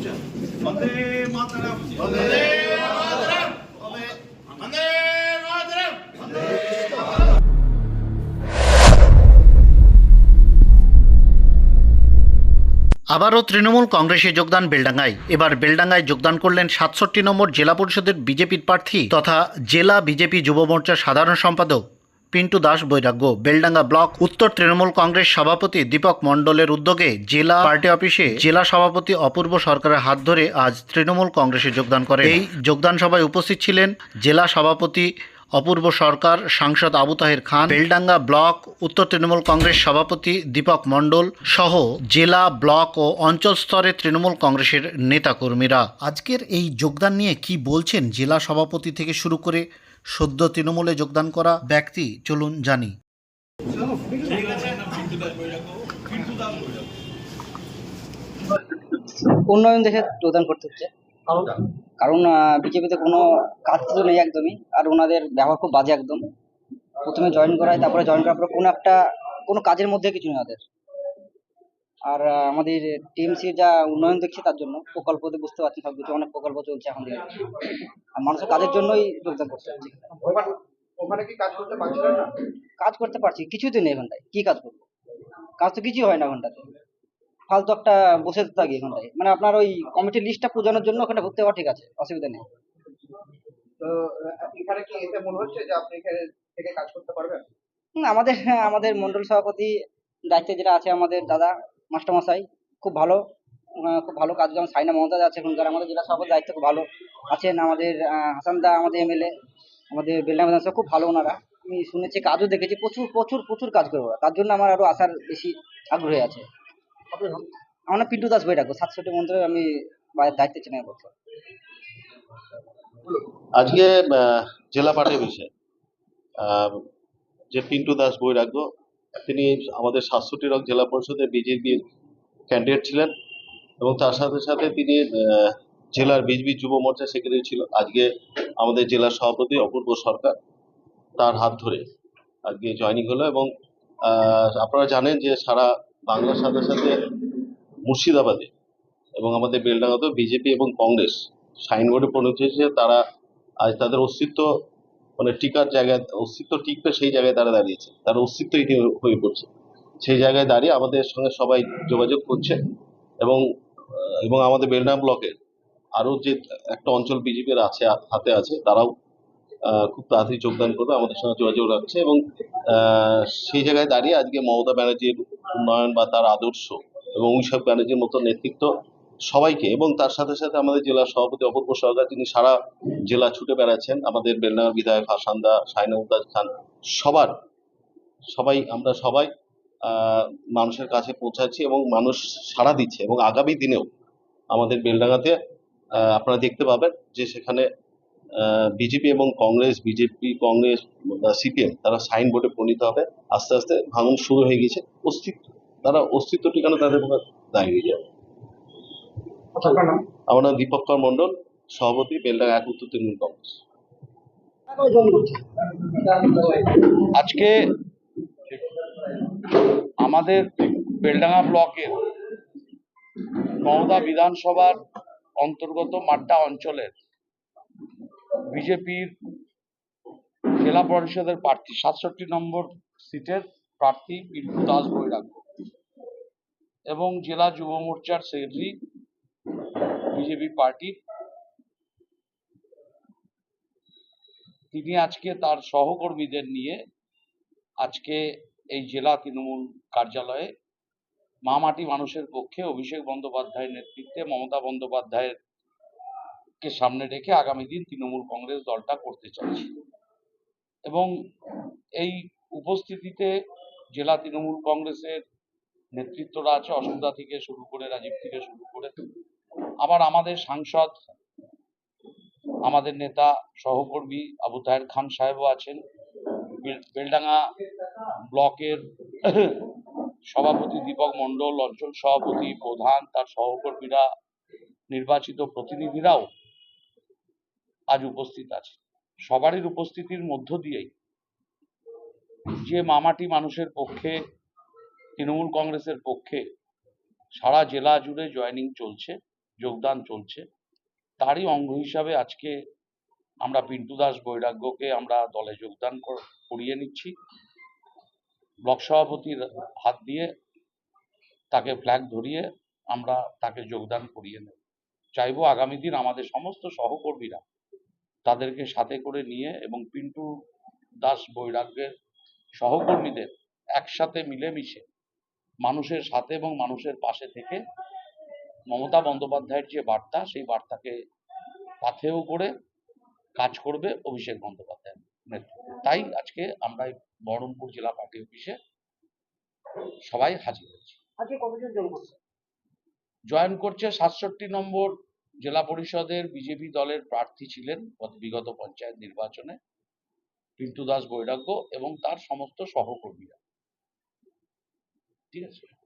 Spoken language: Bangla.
বলছেন বন্দে মাতরম বন্দে মাতরম বন্দে মাতরম আবারও তৃণমূল কংগ্রেসে যোগদান বেলডাঙ্গায়। এবার বেলডাঙ্গায় যোগদান করলেন সাতষট্টি নম্বর জেলা পরিষদের বিজেপির প্রার্থী তথা জেলা বিজেপি যুব মোর্চার সাধারণ সম্পাদক পিন্টু দাস বৈরাগ্য। বেলডাঙ্গা ব্লক উত্তর তৃণমূল কংগ্রেস সভাপতি দীপক মণ্ডলের উদ্যোগে জেলা পার্টি অফিসে জেলা সভাপতি অপূর্ব সরকারের হাত ধরে আজ তৃণমূল কংগ্রেসে যোগদান করে এই যোগদান সভায় উপস্থিত ছিলেন জেলা সভাপতি অপূর্ব সরকার, সাংসদ আবু তাহের খান, বেলডাঙ্গা ব্লক উত্তর তৃণমূল কংগ্রেস সভাপতি দীপক মণ্ডল সহ জেলা ব্লক ও অঞ্চল স্তরে তৃণমূল কংগ্রেসের নেতাকর্মীরা। আজকের এই যোগদান নিয়ে কি বলছেন জেলা সভাপতি থেকে শুরু করে সদ্য তৃণমূলে যোগদান করা ব্যক্তি, চলুন জানি। উন্নয়ন দেখে যোগদান করতে হচ্ছে। কারণ বিজেপিতে কোনো কাজ তো নেই একদমই, আর ওনাদের ব্যবহার খুব বাজে একদম। প্রথমে জয়েন করায়, তারপরে জয়েন করার পর কোনো একটা, কোনো কাজের মধ্যে কিছু নেই ওদের। আর আমাদের টিএমসি যা উন্নয়ন দেখছে তার জন্য প্রকল্প বুঝতে পারছেন সব কিছু অনেক প্রকল্প চলছে এখন আর মানুষের কাজের জন্যই যোগদান করতে হচ্ছে ওখানে কি কাজ করতে পারছিলেন না? কাজ করতে পারছি কিছুই তো নেই এখানটায়। কি কাজ করব? কাজ তো কিছুই হয় না ওখানটাতে ফালতু একটা বসে থাকি এখানটায়। মানে আপনার ওই কমিটির লিস্টটা পূজানোর জন্য ওখানে ভর্তি হওয়া ঠিক আছে অসুবিধা নেই। তো এখানে কি এতে মনে হচ্ছে যে আপনি এখানে থেকে কাজ করতে পারবেন? আমাদের হ্যাঁ, আমাদের মন্ডল সভাপতি দায়িত্বে যেটা আছে আমাদের দাদা মাস্টারমশাই খুব ভালো খুব ভালো কাজ যেমন সাইনা মমতাজ আছে এখানকার আমাদের জেলা সভাপতি দায়িত্ব খুব ভালো আছেন। আমাদের আহ, হাসান দা আমাদের এমএলএ আমাদের বেলডাঙ্গা বিধানসভা খুব ভালো ওনারা। আমি শুনেছি কাজও দেখেছি প্রচুর প্রচুর প্রচুর কাজ করব তার জন্য আমার আরও আসার বেশি আগ্রহী আছে। আমার নাম পিন্টু দাস রাখব সাতষট্টি মন্ত্রের আমি দায়িত্বে চেনাই করতে আজকে জেলা পার্টি অফিসে আহ, যে পিন্টু দাস বৈরাগ্য তিনি আমাদের সাতষট্টি রক জেলা পরিষদের বিজেপির ক্যান্ডিডেট ছিলেন এবং তার সাথে সাথে তিনি জেলার বিজেপি যুব মোর্চা সেক্রেটারি ছিল। আজকে আমাদের জেলা সভাপতি অপূর্ব সরকার তার হাত ধরে আজকে জয়নিং হলো এবং আপনারা জানেন যে সারা বাংলার সাথে সাথে মুর্শিদাবাদে এবং আমাদের বেলডাঙ্গাতেও বিজেপি এবং কংগ্রেস সাইনবোর্ডে হয়েছে তারা আজ তাদের অস্তিত্ব মানে টিকার জায়গায়, অস্তিত্ব টিকবে সেই জায়গায় তারা দাঁড়িয়েছে। তার অস্তিত্বই হয়ে পড়ছে। সেই জায়গায় দাঁড়িয়ে আমাদের সঙ্গে সবাই যোগাযোগ করছে এবং এবং আমাদের বেলডাঙ্গা ব্লকের আরও যে একটা অঞ্চল বিজেপির আছে, হাতে আছে, তারাও খুব তাড়াতাড়ি যোগদান করবে, আমাদের সঙ্গে যোগাযোগ রাখছে এবং সেই জায়গায় দাঁড়িয়ে আজকে মমতা ব্যানার্জির উন্নয়ন বা তার আদর্শ এবং অভিষেক ব্যানার্জির মতো নেতৃত্ব সবাইকে এবং তার সাথে সাথে আমাদের জেলা সভাপতি অপূর্ব সরকার তিনি সারা জেলা ছুটে বেড়াচ্ছেন, আমাদের বেলডাঙ্গা বিধায়ক হাসান্দা সাইনা মুমতাজ খান, সবার, সবাই, আমরা সবাই মানুষের কাছে পৌঁছাচ্ছি এবং মানুষ সাড়া দিচ্ছে এবং আগামী দিনেও আমাদের বেলডাঙ্গাতে আপনারা দেখতে পাবেন যে সেখানে বিজেপি এবং কংগ্রেস, বিজেপি, কংগ্রেস সিপিএম, তারা সাইনবোর্ডে পরিণত হবে। আস্তে আস্তে ভাঙন শুরু হয়ে গেছে অস্তিত্ব, তারা অস্তিত্ব ঠিকানা তাদের দাঁড়িয়ে যাবে আমার নাম দীপক মন্ডল সভাপতি বেলডাঙ্গা এক উত্তর তৃণমূল কংগ্রেস। আজকে আমাদের বেলডাঙ্গা ব্লকের মমতা বিধানসভার অন্তর্গত মাড্ডা অঞ্চলের বিজেপির জেলা পরিষদের প্রার্থী সাতষট্টি নম্বর সিটের প্রার্থী পিন্টু দাস বৈরাগ্য এবং জেলা যুব মোর্চার সেক্রেটারি বিজেপি পার্টির। তিনি আজকে তার সহকর্মীদের নিয়ে আজকে এই জেলা তৃণমূল কার্যালয়ে মামাটি মানুষের পক্ষে অভিষেক বন্দ্যোপাধ্যায়ের নেতৃত্বে মমতা বন্দ্যোপাধ্যায়ের কে সামনে রেখে আগামী দিন তৃণমূল কংগ্রেস দলটা করতে চাইছে এবং এই উপস্থিতিতে জেলা তৃণমূল কংগ্রেসের নেতৃত্বরা আছে, অসুবিধা থেকে শুরু করে, রাজীব থেকে শুরু করে আবার আমাদের সাংসদ, আমাদের নেতা, সহকর্মী আবু তাহের খান সাহেবও আছেন। বেল- বেলডাঙ্গা ব্লকের সভাপতি দীপক মণ্ডল, অঞ্চল সভাপতি প্রধান, তার সহকর্মীরা, নির্বাচিত প্রতিনিধিরাও আজ উপস্থিত আছে সবারই উপস্থিতির মধ্য দিয়েই যে মামাটি মানুষের পক্ষে, তৃণমূল কংগ্রেসের পক্ষে সারা জেলা জুড়ে জয়েনিং চলছে যোগদান চলছে। তারই অঙ্গ হিসাবে আজকে আমরা পিন্টু দাস বৈরাগ্যকে আমরা দলে যোগদান করিয়ে নিচ্ছি। ব্লক সভাপতির হাত দিয়ে তাকে ফ্ল্যাগ ধরিয়ে আমরা তাকে যোগদান করিয়ে নেব। চাইব আগামী দিন আমাদের সমস্ত সহকর্মীরা তাদেরকে সাথে করে নিয়ে এবং পিন্টু দাস বৈরাগ্যের সহকর্মীদের একসাথে মিলেমিশে মানুষের সাথে এবং মানুষের পাশে থেকে মমতা বন্দ্যোপাধ্যায়ের যে বার্তা সেই বার্তাকে পাথেয় করে কাজ করবে অভিষেক বন্দ্যোপাধ্যায়ের নেতৃত্বে। তাই আজকে আমরা বহরমপুর জেলা পার্টি অফিসে সবাই হাজির হয়েছি। জয়েন করছে? সাতষট্টি নম্বর জেলা পরিষদের বিজেপি দলের প্রার্থী ছিলেন বিগত পঞ্চায়েত নির্বাচনে পিন্টু দাস বৈরাগ্য এবং তার সমস্ত সহকর্মীরা। ঠিক আছে?